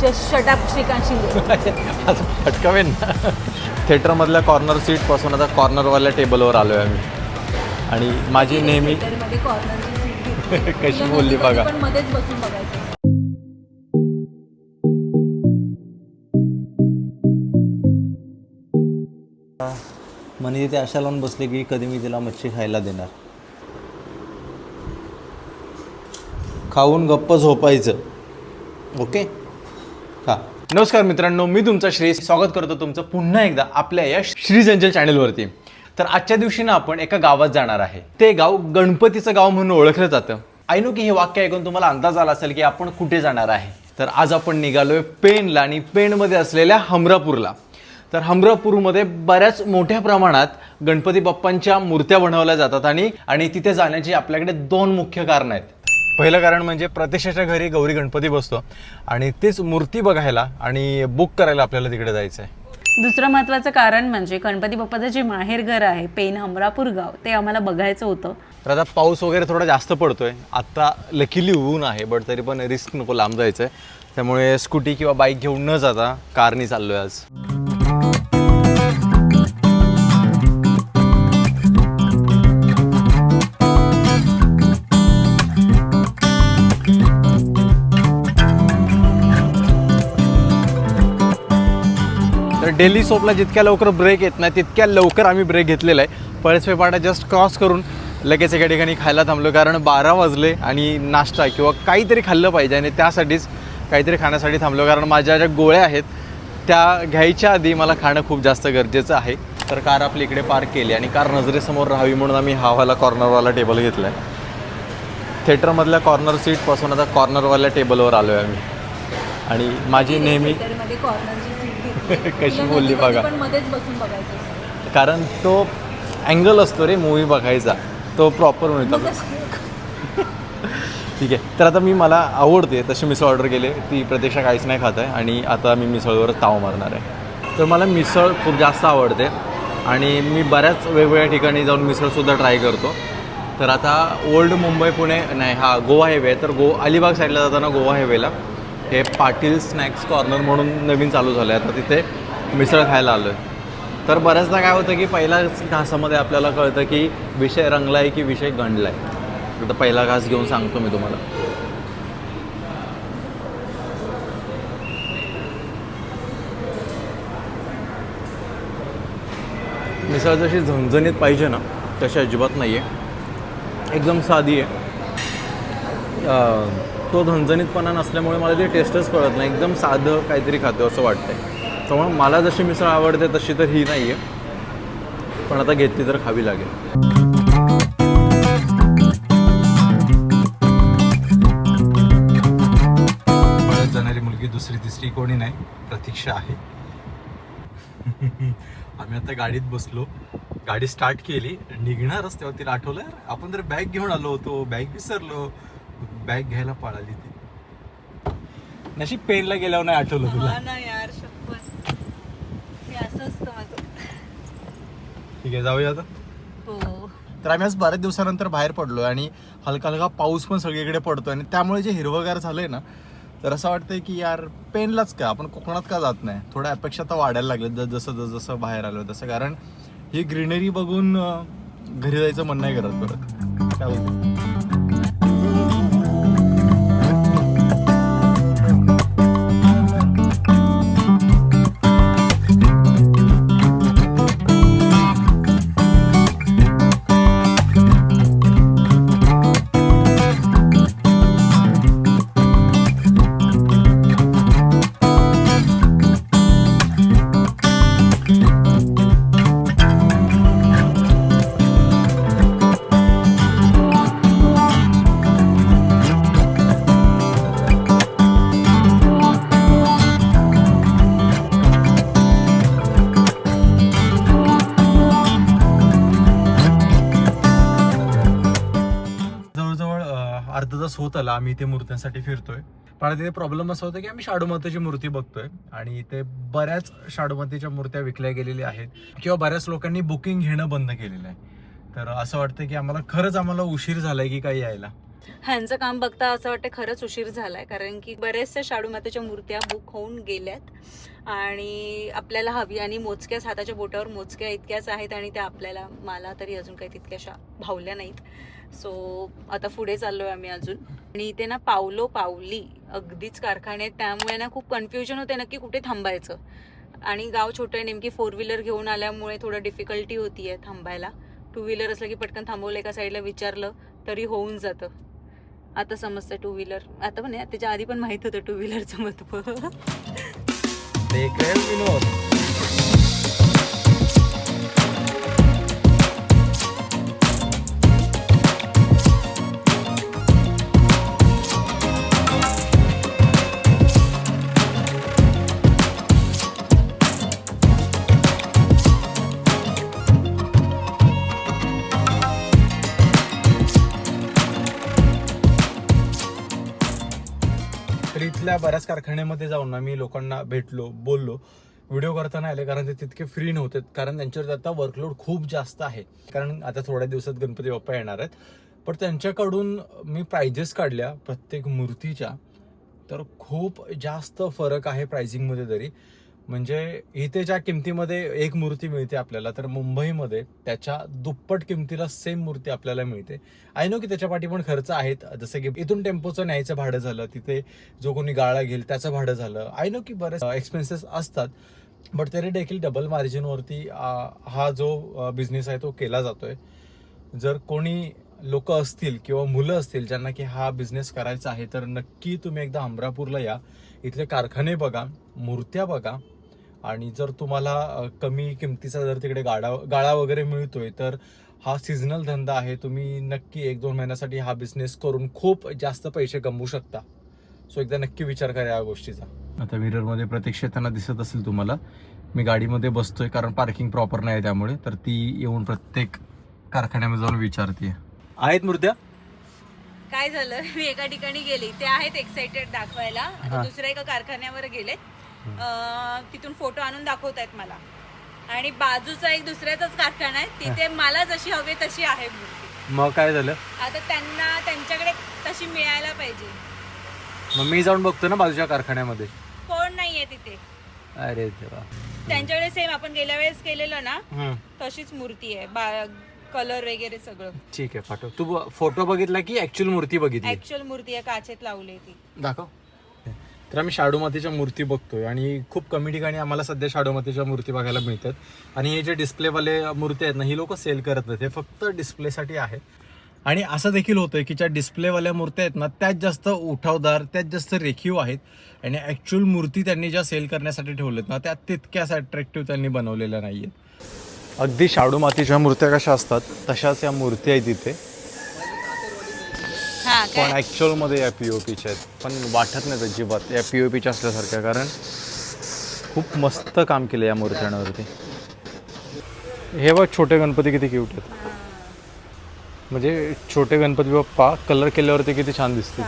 Just shut up Shrikant Shinde असं फटकावेन ना. थिएटरमधल्या corner सीटपासून आता कॉर्नरवाल्या टेबलवर आलो आहे आम्ही. आणि माझी नेहमी मध्ये कॉर्नरची सीट कशी बोलली बघा. पण मध्येच बसून बघायचं. म्हणजे ते अशा लावून बसले की कधी मी तिला मच्छी खायला देणार. खाऊन गप्प झोपायचं. ओके? हा नमस्कार मित्रांनो मी तुमचा श्री स्वागत करतो तुमचं पुन्हा एकदा आपल्या या श्री जंजल चॅनलवरती. तर आजच्या दिवशी ना आपण एका गावात जाणार आहे. ते गाव गणपतीचं गाव म्हणून ओळखलं जातं. आय नो की हे वाक्य ऐकून तुम्हाला अंदाज आला असेल की आपण कुठे जाणार आहे? तर आज आपण निघालोय पेनला आणि पेनमध्ये असलेल्या हमरापूरला. तर हमरापूरमध्ये बऱ्याच मोठ्या प्रमाणात गणपती बाप्पांच्या मूर्त्या बनवल्या जातात आणि आणि तिथे जाण्याची आपल्याकडे दोन मुख्य कारणं आहेत. पहिलं कारण म्हणजे प्रत्यक्षाच्या घरी गौरी गणपती बसतो आणि तेच मूर्ती बघायला आणि बुक करायला आपल्याला तिकडे जायचं आहे दुसरं महत्त्वाचं कारण म्हणजे गणपती बाप्पाचं जे माहेरघर आहे पेन हमरापूर गाव ते आम्हाला बघायचं होतं. तर आता पाऊस वगैरे थोडा जास्त पडतोय. आत्ता लकीली ऊन आहे बट तरी पण रिस्क नको लांब जायचं आहे त्यामुळे स्कूटी किंवा बाईक घेऊन न जाता कारनी चाललो आहे आज. डेली सोपला जितक्या लवकर ब्रेक येत नाही तितक्या लवकर आम्ही ब्रेक घेतलेला आहे. पळसवे पाटा जस्ट क्रॉस करून लगेच एका ठिकाणी खायला थांबलो कारण बारा वाजले आणि नाश्ता किंवा काहीतरी खाल्लं पाहिजे आणि त्यासाठीच काहीतरी खाण्यासाठी थांबलो कारण माझ्या ज्या गोळ्या आहेत त्या घ्यायच्या आधी मला खाणं खूप जास्त गरजेचं आहे. तर कार आपली इकडे पार्क केली आणि कार नजरेसमोर राहावी म्हणून आम्ही हावाला कॉर्नरवाला टेबल घेतला आहे थिएटरमधल्या कॉर्नर सीटपासून आता कॉर्नरवाल्या टेबलवर आलो आहे आम्ही. आणि माझी नेहमी कशी बोलली बघा. पण मध्येच बसून बघायचं कारण तो अँगल असतो रे मूवी बघायचा. तो प्रॉपर मिळतो ठीक आहे. तर आता मी मला आवडते तशी मिसळ ऑर्डर केली. ती प्रत्यक्ष काहीच नाही खात आहे. आणि आता मी मिसळवर ताव मारणार आहे. तर मला मिसळ खूप जास्त आवडते. आणि मी बऱ्याच वेगवेगळ्या ठिकाणी जाऊन मिसळसुद्धा ट्राय करतो. तर आता ओल्ड मुंबई पुणे नाही हा गोवा हायवे आहे. तर गो अलिबाग साईडला जाताना गोवा हायवेला हे पाटील स्नॅक्स कॉर्नर म्हणून नवीन चालू झालं आहे आता तिथे मिसळ खायला आलो आहे तर बऱ्याचदा काय होतं की पहिल्याच घासामध्ये आपल्याला कळतं की विषय रंगला आहे की विषय गणला आहे आता पहिला घास घेऊन सांगतो मी तुम्हाला. मिसळ जशी झणझणीत पाहिजे ना तशी अजिबात नाही आहे एकदम साधी आहे. तो झणझणीतपणा नसल्यामुळे मला ती टेस्टच कळत नाही. एकदम साधं काहीतरी खातो असं वाटतंय. त्यामुळे मला जशी मिसळ आवडते तशी तर ही नाही आहे पण आता घेतली तर खावी लागेल. पळत जाणारी मुलगी दुसरी तिसरी कोणी नाही प्रतीक्षा आहे. आम्ही आता गाडीत बसलो. गाडी स्टार्ट केली. निघणारच तेव्हा तिला आठवलं आपण तर बॅग घेऊन आलो होतो बॅग विसरलो. बॅग घ्यायला पळाली ती. नशीब पेनला गेल्यावर नाही आठवलं तुला. ना यार शपथ. हे असं असतं माझं. ठीक आहे जाऊया आता. हो. तर आम्ही आज बऱ्याच दिवसानंतर बाहेर पडलो आणि हलका हलका पाऊस पण सगळीकडे पडतोय आणि त्यामुळे जे हिरवगार झालंय ना तर असं वाटतंय की यार पेनलाच का? आपण कोकणात का जात नाही? थोड्या अपेक्षा तर वाढायला लागल्या जसं जसं जसं बाहेर आलो तसं. कारण ही ग्रीनरी बघून अं, घरी जायचं मन नाही करत परत काय बोलते अं, होत आला. आम्ही ते मूर्त्यांसाठी फिरतोय. पण तिथे प्रॉब्लेम असा होता की आम्ही शाडूमातेची मूर्ती बघतोय. आणि ते बऱ्याच शाडूमातेच्या मूर्त्या विकल्या गेलेल्या आहेत. किंवा बऱ्याच लोकांनी बुकिंग घेणं बंद केलेलं आहे. तर असं वाटतं की आम्हाला खरंच आम्हाला उशीर झालाय की काही यायला. ह्यांचं काम बघता असं वाटतं खरंच उशीर झालाय. कारण की बऱ्याचशा शाडू मातेच्या मूर्त्या बुक होऊन गेल्यात. आणि आपल्याला हवी आणि मोजक्याच हाताच्या बोटावर मोजक्या इतक्याच आहेत आणि त्या आपल्याला मला तरी अजून काही तितक्याशा भावल्या नाहीत. सो आता पुढे चाललोय आम्ही अजून. आणि इथे ना पावलो पावली अगदीच कारखाने आहेत. त्यामुळे ना खूप कन्फ्युजन होते नक्की कुठे थांबायचं. आणि गाव छोटं आहे नेमकी फोर व्हीलर घेऊन आल्यामुळे थोडं डिफिकल्टी होती आहे थांबायला. टू व्हीलर असलं की पटकन थांबवलं एका साईडला विचारलं तरी होऊन जातं. आता समजतं टू व्हीलर आता पण त्याच्या आधी पण माहीत होतं टू व्हीलरचं महत्त्व तर बऱ्याच कारखान्यामध्ये जाऊन ना मी लोकांना भेटलो बोललो. व्हिडिओ करताना आले कारण ते तितके फ्री नव्हते. कारण त्यांच्यावर आता वर्कलोड खूप जास्त आहे. कारण आता थोड्या दिवसात गणपती बाप्पा येणार आहेत. पण त्यांच्याकडून मी प्राइजेस काढल्या प्रत्येक मूर्तीच्या. तर खूप जास्त फरक आहे प्राइसिंगमध्ये तरी. म्हणजे इथे ज्या किमतीमध्ये एक मूर्ती मिळते आपल्याला तर मुंबईमध्ये त्याच्या दुप्पट किमतीला सेम मूर्ती आपल्याला मिळते. आय नो की त्याच्या पाठी पण खर्च आहेत. जसं की इथून टेम्पोचं न्यायचं भाडं झालं तिथे जो कोणी गाळा घेईल त्याचं भाडं झालं. आय नो की बरेच एक्सपेन्सेस असतात बट तरी देखील डबल मार्जिनवरती हा जो बिझनेस आहे तो केला जातोय. जर कोणी लोक असतील किंवा मुलं असतील ज्यांना की हा बिझनेस करायचा आहे तर नक्की तुम्ही एकदा अमरापूरला या. इथले कारखाने बघा मूर्त्या बघा. आणि जर तुम्हाला कमी किमतीचा जर तिकडे गाडा गाळा वगैरे मिळतोय तर हा सिजनल धंदा आहे. तुम्ही नक्की एक दोन महिन्यासाठी हा बिझनेस करून खूप जास्त पैसे कमवू शकता. सो एकदा नक्की विचार करा या गोष्टीचा. आता मिररमध्ये प्रत्यक्ष येताना दिसत असेल तुम्हाला. मी गाडीमध्ये बसतोय कारण पार्किंग प्रॉपर नाही त्यामुळे तर ती येऊन प्रत्येक कारखान्यामध्ये जाऊन विचारते आहेत मूर्त्या काय झालं? मी एका ठिकाणी गेली. ते आहेत एक्साइटेड दाखवायला. आता हा. दुसऱ्या एका कारखान्यावर गेलेत. अं, तिथून फोटो आणून दाखवत आहेत मला. आणि बाजूचा एक दुसऱ्याचाच कारखाना आहे. तिथे मला जशी हवी तशी आहे मूर्ती. मग काय झालं? आता त्यांना त्यांच्याकडे तशी मिळायला पाहिजे. मग मी जाऊन बघतो ना बाजूच्या कारखान्यामध्ये. कोण नाहीये तिथे. अरे देवा. त्यांच्याकडे सेम आपण गेल्या वेळेस केलेलं ना. तशीच मूर्ती आहे. बा कलर वगैरे सगळं. ठीक आहे पाठव. तू फोटो बघितला की ऍक्च्युअल मूर्ती बघितली? ऍक्च्युअल मूर्ती आहे काचेत लावली ती. दाखव. तर आम्ही शाडू मातीच्या मूर्ती बघतोय आणि खूप कमी ठिकाणी आम्हाला सध्या शाडू मातीच्या मूर्ती बघायला मिळतात. आणि हे जे डिस्प्लेवाले मूर्ती आहेत ना ही लोक सेल करत नाहीत. हे फक्त डिस्प्लेसाठी आहे. आणि असं देखील होतंय की ज्या डिस्प्लेवाल्या मूर्त्या आहेत ना त्यात जास्त उठावदार त्यात जास्त रेखीव आहेत. आणि ॲक्च्युअल मूर्ती त्यांनी ज्या सेल करण्यासाठी ठेवल्यात ना त्या तितक्याच अट्रॅक्टिव्ह त्यांनी बनवलेल्या नाही आहेत अगदी शाडू मातीच्या मूर्त्या कशा असतात तशाच या मूर्ती आहेत तिथे हा पण ॲक्च्युअलमध्ये या पी ओ पीच्या आहेत. पण वाटत नाहीत अजिबात. या पी ओ पीच्या असल्यासारख्या कारण खूप मस्त काम केलं या मूर्त्यांवरती हे बघ छोटे गणपती किती क्यूट आहेत. म्हणजे छोटे गणपती बाप्पा कलर केल्यावरती किती छान दिसते.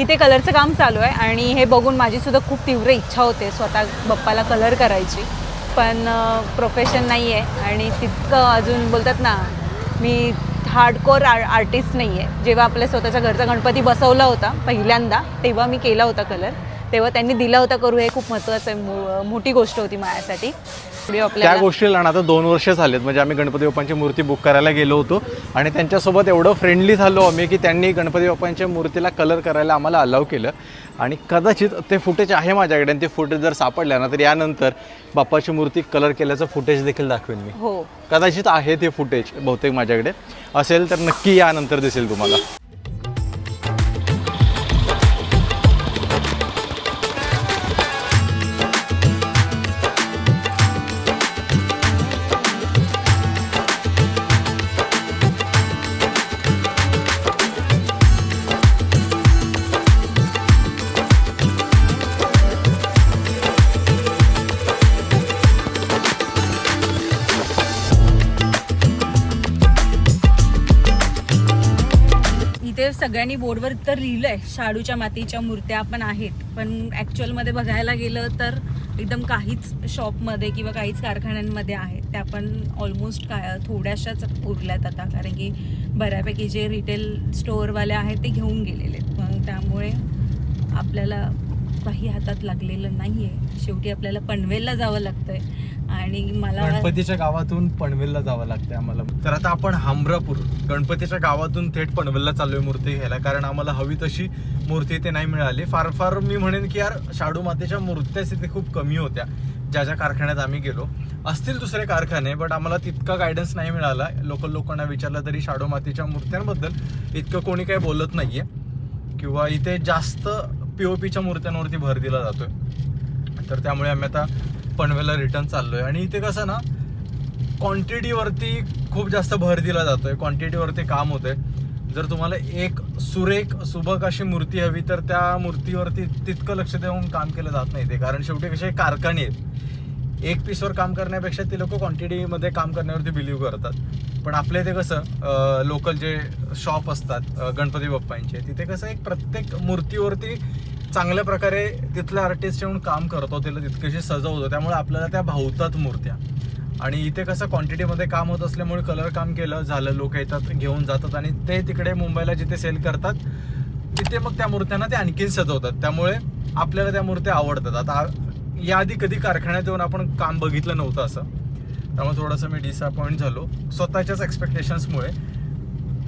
इथे कलरचं काम चालू आहे आणि हे बघून माझी सुद्धा खूप तीव्र इच्छा होते स्वतः बाप्पाला कलर करायची. पण प्रोफेशन नाही आहे आणि तितकं अजून बोलतात ना मी हार्डकोर आर आर्टिस्ट नाही आहे जेव्हा आपल्या स्वतःच्या घरचा गणपती बसवला होता पहिल्यांदा तेव्हा मी केला होता कलर तेव्हा त्यांनी दिला होता करू हे खूप महत्त्वाचं आहे मो- मोठी गोष्ट होती माझ्यासाठी. त्या आपल्याला गोष्टीला ना आता दोन वर्ष झालेत. म्हणजे आम्ही गणपती बाप्पांची मूर्ती बुक करायला गेलो होतो. आणि त्यांच्यासोबत एवढं फ्रेंडली झालो आम्ही की त्यांनी गणपती बाप्पांच्या मूर्तीला कलर करायला आम्हाला अलाव केलं. आणि कदाचित ते फुटेज आहे माझ्याकडे. आणि ते फुटेज जर सापडल्या ना तर यानंतर बाप्पाची मूर्ती कलर केल्याचं फुटेज देखील दाखवेन मी. हो. कदाचित आहे ते फुटेज बहुतेक माझ्याकडे. असेल तर नक्की यानंतर दिसेल तुम्हाला. सगळ्यांनी बोर्डवर तर लिहिलंय शाडूच्या मातीच्या मूर्त्या पण आहेत. पण ॲक्च्युअलमध्ये बघायला गेलं तर एकदम काहीच शॉपमध्ये किंवा काहीच कारखान्यांमध्ये आहेत. त्या पण ऑलमोस्ट काय थोड्याशाच उरल्यात आता. कारण की बऱ्यापैकी जे रिटेल स्टोअरवाले आहेत ते घेऊन गेलेले आहेत. मग त्यामुळे आपल्याला काही हातात लागलेलं नाही आहे शेवटी आपल्याला पनवेलला जावं लागतं आहे आणि मला गणपतीच्या गावातून पनवेलला जावं लागतंय आम्हाला. तर आता आपण हमरापूर. गणपतीच्या गावातून थेट पनवेलला चाललोय मूर्ती घ्यायला. कारण आम्हाला हवी तशी मूर्ती इथे नाही मिळाली. फार फार मी म्हणेन की यार शाडू मातेच्या मूर्त्याच इथे खूप कमी होत्या. ज्या ज्या कारखान्यात आम्ही गेलो. असतील दुसरे कारखाने बट आम्हाला तितका गायडन्स नाही मिळाला. लोकल लोकांना विचारलं तरी शाडू मातीच्या मूर्त्यांबद्दल इतकं कोणी काही बोलत नाहीये. किंवा इथे जास्त पीओपीच्या मूर्त्यांवरती भर दिला जातोय. तर त्यामुळे आम्ही आता पनवेलला रिटर्न चाललोय. आणि इथे कसं ना क्वांटिटीवरती खूप जास्त भर दिला जातोय. क्वांटिटीवरती काम होतंय. जर तुम्हाला एक सुरेख सुबक अशी मूर्ती हवी तर त्या मूर्तीवरती तितकं लक्ष देऊन काम केलं जात नाही ते कारण शेवटी कसे कारखाने आहेत. एक पीसवर काम करण्यापेक्षा ते लोक क्वांटिटीमध्ये काम करण्यावरती बिलीव्ह करतात. पण आपल्या इथे कसं लोकल जे शॉप असतात गणपती बाप्पांचे तिथे कसं एक प्रत्येक मूर्तीवरती चांगल्या प्रकारे तिथल्या आर्टिस्ट येऊन काम करतो तिला तितकेशी सजवतो. त्यामुळे आपल्याला त्या भावतात मूर्त्या. आणि इथे कसं क्वांटिटीमध्ये काम होत असल्यामुळे कलर काम केलं झालं लोक येतात घेऊन जातात आणि ते तिकडे मुंबईला जिथे सेल करतात तिथे मग त्या मूर्त्यांना ते आणखीन सजवतात. त्यामुळे आपल्याला त्या मूर्त्या आवडतात. आता याआधी कधी कारखान्यात येऊन आपण काम बघितलं नव्हतं असं. त्यामुळे थोडंसं मी डिसअपॉइंट झालो. स्वतःच्याच एक्सपेक्टेशन्समुळे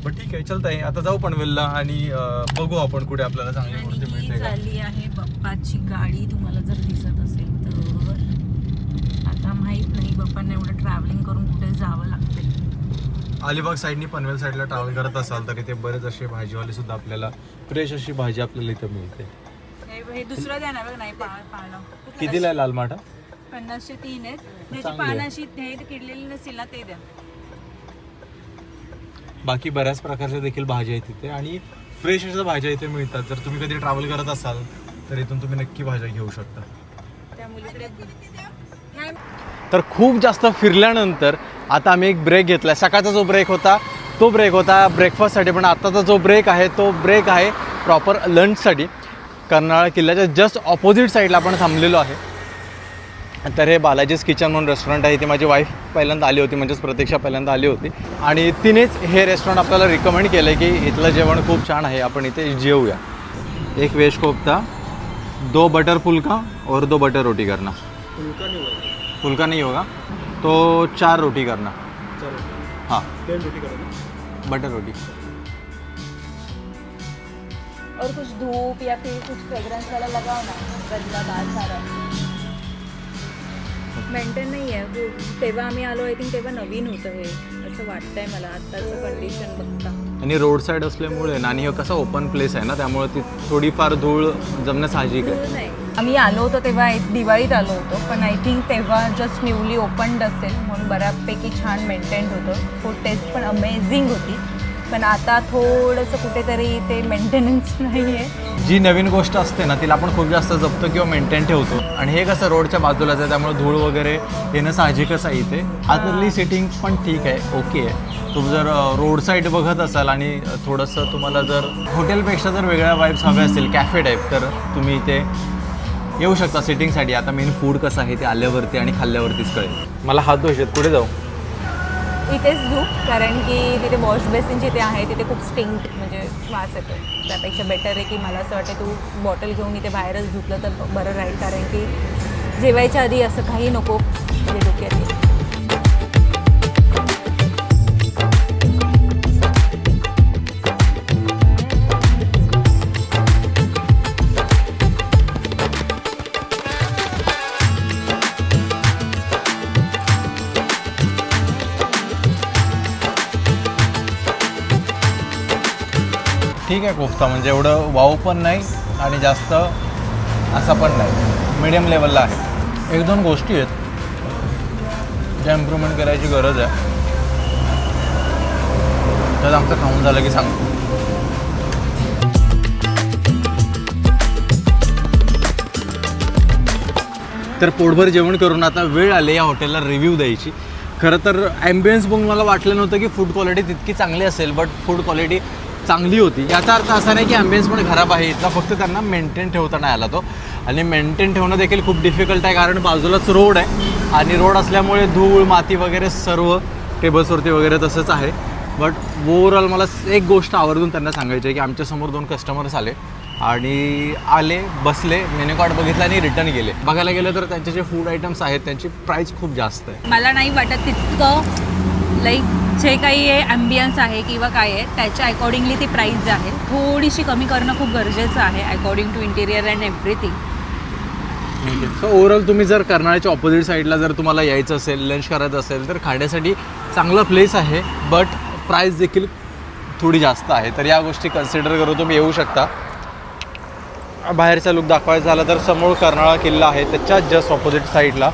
पण ठीक आहे चलत आहे आता जाऊ पनवेलला आणि बघू आपण कुठे आपल्याला चांगली ही मिळते झाली आहे बाप्पाची गाडी. तुम्हाला जर दिसत असेल तर. आता माहीत नाही बाप्पांना एवढं ट्रॅव्हलिंग करून कुठे जावं लागते अलिबाग साईडनी पनवेल साईडला ट्रॅव्हल करत असाल तर इथे बरेच असे भाजीवाले सुद्धा आपल्याला फ्रेश अशी भाजी आपल्याला इथं मिळते. हे दुसरं द्या ना बघ नाही कितीला लाल माठा पन्नासशे तीन आहेत. त्याची. पानाशी हे किडलेली नसेल ना ते द्या. बाकी बऱ्याच प्रकारच्या देखील भाज्या आहेत तिथे. आणि फ्रेश अशा भाज्या इथे मिळतात. जर तुम्ही कधी ट्रॅव्हल करत असाल तर इथून तुम्ही नक्की भाज्या घेऊ शकता. तर खूप जास्त फिरल्यानंतर आता आम्ही एक ब्रेक घेतला सकाळचा जो ब्रेक होता तो ब्रेक होता ब्रेकफास्टसाठी पण आत्ताचा जो ब्रेक आहे तो ब्रेक आहे प्रॉपर लंचसाठी कर्नाळा किल्ल्याच्या जस्ट ऑपोजिट साईडला आपण थांबलेलो आहे. तर हे बालाजीज किचन म्हणून रेस्टॉरंट आहे. ती माझी वाईफ पहिल्यांदा आली होती म्हणजेच प्रतीक्षा पहिल्यांदा आली होती. आणि तिनेच हे रेस्टॉरंट आपल्याला रिकमेंड केलं आहे की इथलं जेवण खूप छान आहे. आपण इथे जेवूया. एक वेज कोफ्ता दो बटर फुलका और दो बटर रोटी करना फुलका नहीं होगा. तो चार रोटी करना हाँ. बटर रोटी. और कुछ धूप या फिर कुछ फ्रेग्रेंस वाला लगाओ ना गंदा बाल सारा. मेंटेन नाही आहे. तेव्हा आम्ही आलो आय थिंक तेव्हा नवीन होतं हे असं वाटतंय मला आत्ताचं कंडिशन बघता. आणि रोड साईड असल्यामुळे आणि हे कसं ओपन प्लेस आहे ना त्यामुळे ती थोडीफार धूळ जमणं साहजिक आहे. नाही. आम्ही आलो होतो तेव्हा एक दिवाळीत आलो होतो पण आय थिंक तेव्हा जस्ट न्यूली ओपन्ड असेल म्हणून बऱ्यापैकी छान मेंटेन्ड होतं. फूड टेस्ट पण अमेझिंग होती. पण आता थोडंसं कुठेतरी ते मेंटेनन्स नाही आहे जी नवीन गोष्ट असते ना तिला आपण खूप जास्त जपतो किंवा मेंटेन ठेवतो. आणि हे कसं रोडच्या बाजूलाच आहे त्यामुळे धूळ वगैरे येणं साहजिकच आहे इथे. आतली सिटिंग पण ठीक आहे ओके आहे. तुम्ही जर रोड साईड बघत असाल आणि थोडंसं तुम्हाला जर हॉटेलपेक्षा जर वेगळ्या वाईब्स हव्या असतील कॅफे टाईप तर तुम्ही इथे येऊ शकता सिटिंगसाठी आता मेन फूड कसं आहे ते आल्यावरती आणि खाल्ल्यावरतीच कळेल. मला हात धुवायचे कुठे जाऊ? इथेच धूप कारण की तिथे वॉश बेसिन जिथे आहे तिथे खूप स्टिंक म्हणजे वास येतो. त्यापेक्षा बेटर आहे की मला असं वाटतं तू बॉटल घेऊन इथे बाहेरच धुतलं तर बरं राहील कारण की जेवायच्या आधी असं काही नको म्हणजे डोक्यात ठीक आहे कोफ्ता म्हणजे एवढं वाव पण नाही आणि जास्त असा पण नाही. मिडियम लेवलला आहे. एक दोन गोष्टी आहेत. ज्या इम्प्रूव्हमेंट करायची गरज आहे. तर आमचं खाऊन झालं की सांगतो. तर पोटभर जेवण करून आता वेळ आली या हॉटेलला रिव्ह्यू द्यायची. खरं तर ॲम्बियन्स बघून मला वाटलं नव्हतं की फूड क्वालिटी तितकी चांगली असेल बट फूड क्वालिटी चांगली होती. याचा अर्थ असा नाही की ॲम्बियन्स पण खराब आहे. इथला फक्त त्यांना मेंटेन ठेवता नाही आला तो. आणि मेंटेन ठेवणं देखील खूप डिफिकल्ट आहे कारण बाजूलाच रोड आहे. आणि रोड असल्यामुळे धूळ माती वगैरे सर्व टेबल्सवरती वगैरे तसंच आहे. बट ओवरऑल मला एक गोष्ट आवर्जून त्यांना सांगायची आहे की आमच्यासमोर दोन कस्टमर्स आले. आणि आले बसले मेन्यू कार्ड बघितलं आणि रिटर्न गेले. बघायला गेलं तर त्यांचे जे फूड आयटम्स आहेत त्यांची प्राईस खूप जास्त आहे. मला नाही वाटत तितकं लाईक जे काही आहे ॲम्बियन्स आहे किंवा काय आहे त्याच्या अकॉर्डिंगली ती प्राईज आहे. थोडीशी कमी करणं खूप गरजेचं आहे according to interior and everything so overall तुम्ही जर कर्नाळ्याच्या ऑपोजिट साईडला जर तुम्हाला यायचं असेल लंच करायचं असेल तर खाण्यासाठी चांगला प्लेस आहे बट प्राईस देखील थोडी जास्त आहे. तर या गोष्टी कन्सिडर करून तुम्ही येऊ शकता. बाहेरचा लुक दाखवायचा झाला तर समोर कर्नाळा किल्ला आहे त्याच्या जस्ट ऑपोजिट साईडला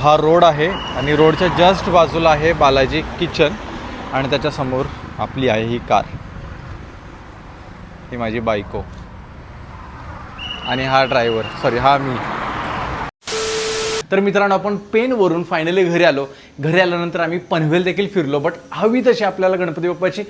हा रोड आहे आणि रोडच्या जस्ट बाजूला आहे बालाजी किचन आणि त्याच्यासमोर आपली आहे ही कार. ही माझी बायको. आणि हा ड्रायव्हर सॉरी हा मी. तर मित्रांनो आपण पेनवरून फायनली घरी आलो. घरी आल्यानंतर आम्ही पनवेल देखील फिरलो बट हवी तशी आपल्याला गणपती बाप्पाची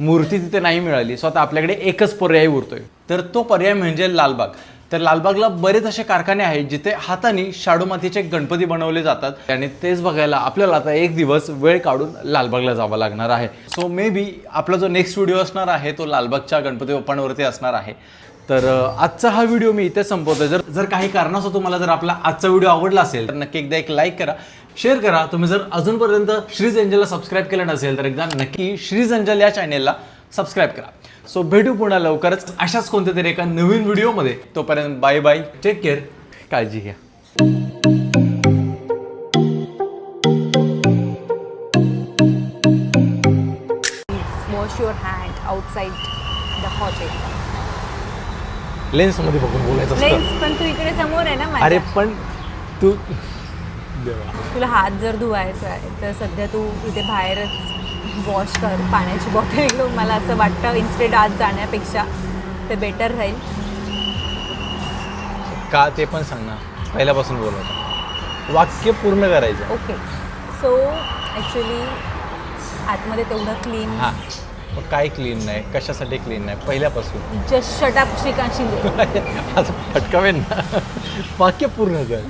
मूर्ती तिथे नाही मिळाली. सो आता आपल्याकडे एकच पर्याय उरतोय. तर तो पर्याय म्हणजे लालबाग. तर लालबागला बरेच असे कारखाने आहेत जिथे हाताने शाडू मातीचे गणपती बनवले जातात. आणि तेच बघायला आपल्याला आता एक दिवस वेळ काढून लालबागला जावं लागणार आहे. सो मे बी आपला जो नेक्स्ट व्हिडिओ असणार आहे तो लालबागच्या गणपती बाप्पांवरती असणार आहे. तर आजचा हा व्हिडिओ मी इथे संपवतोय. जर जर काही कारणास्तव तुम्हाला जर आपला आजचा व्हिडिओ आवडला असेल तर नक्की एकदा एक लाईक करा. शेअर करा. तुम्ही जर अजूनपर्यंत श्रीज एंजलला सबस्क्राईब केलं नसेल तर एकदा नक्की श्रीज एंजल या चॅनेलला सबस्क्राईब करा. सो भेटू पुन्हा लवकरच अशाच कोणत्या तरी एका नवीन व्हिडिओमध्ये. तोपर्यंत बाय बाय टेक केअर काळजी घ्या. Wash your hand the hotel लेन्समध्ये बघून बोलायचं असतं. लेन्स पण तू इकडे समोर आहे ना. अरे पण तू देवा तुला हात जर धुवायचा आहे तर सध्या तू इथे बाहेरच वॉश कर पाण्याची बॉटल घेऊन मला असं वाटतं इन्स्टेड आज जाण्यापेक्षा ते बेटर राहील. का ते पण सांग ना. पहिल्यापासून बोलायचं वाक्य पूर्ण करायचं. ओके सो ॲक्च्युली आतमध्ये तेवढं क्लीन हां. मग काय क्लीन नाही? कशासाठी क्लीन नाही? पहिल्यापासून. जस्ट शटअप श्रीकांत शिंदे असं फटकावेन ना. वाक्य पूर्ण कर.